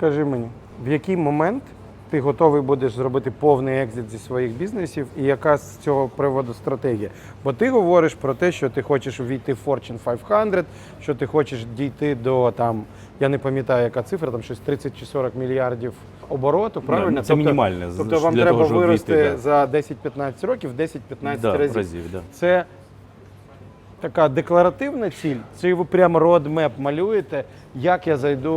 Скажи мені, в який момент ти готовий будеш зробити повний екзит зі своїх бізнесів, і яка з цього приводу стратегія? Бо ти говориш про те, що ти хочеш увійти в Fortune 500, що ти хочеш дійти до там, я не пам'ятаю, яка цифра, там щось 30 чи 40 мільярдів обороту, правильно? ну, це мінімальне, Тобто вам для треба того, вирости да. за 10-15 років 10-15 да, разів. разів да. Це така декларативна ціль, чи ви прямо roadmap малюєте, як я зайду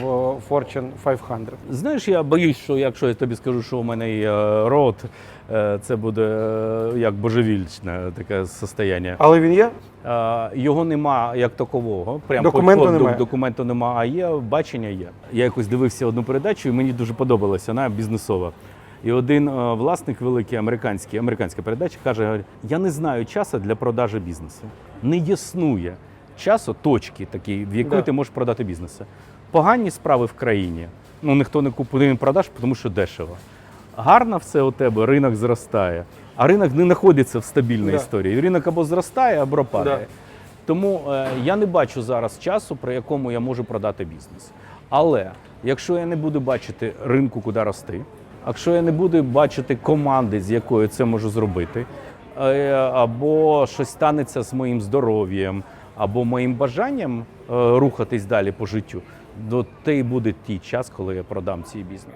в Fortune 500? Знаєш, я боюсь, що якщо я тобі скажу, що у мене є рот, е, це буде е, як божевільне таке состояння. Але він є? Е, Його нема як такового. Прям Документу по- немає? Документу нема, а є бачення є. Я якось дивився одну передачу, і мені дуже подобалася, вона бізнесова. І один е, власник великий американський, американська передача каже: я не знаю часу для продажу бізнесу. Не існує часу, точки такі, в якої Да. ти можеш продати бізнеси. Погані справи в країні. Ну ніхто не купує продаж, тому що дешево. Гарно все у тебе, ринок зростає. А ринок не знаходиться в стабільній Да. історії. Ринок або зростає, або падає. Да. Тому е, я не бачу зараз часу, при якому я можу продати бізнес. Але якщо я не буду бачити ринку, куди рости, якщо я не буду бачити команди, з якою це можу зробити, е, або щось станеться з моїм здоров'ям, або моїм бажанням е, рухатись далі по життю, то те й буде той час, коли я продам цей бізнес.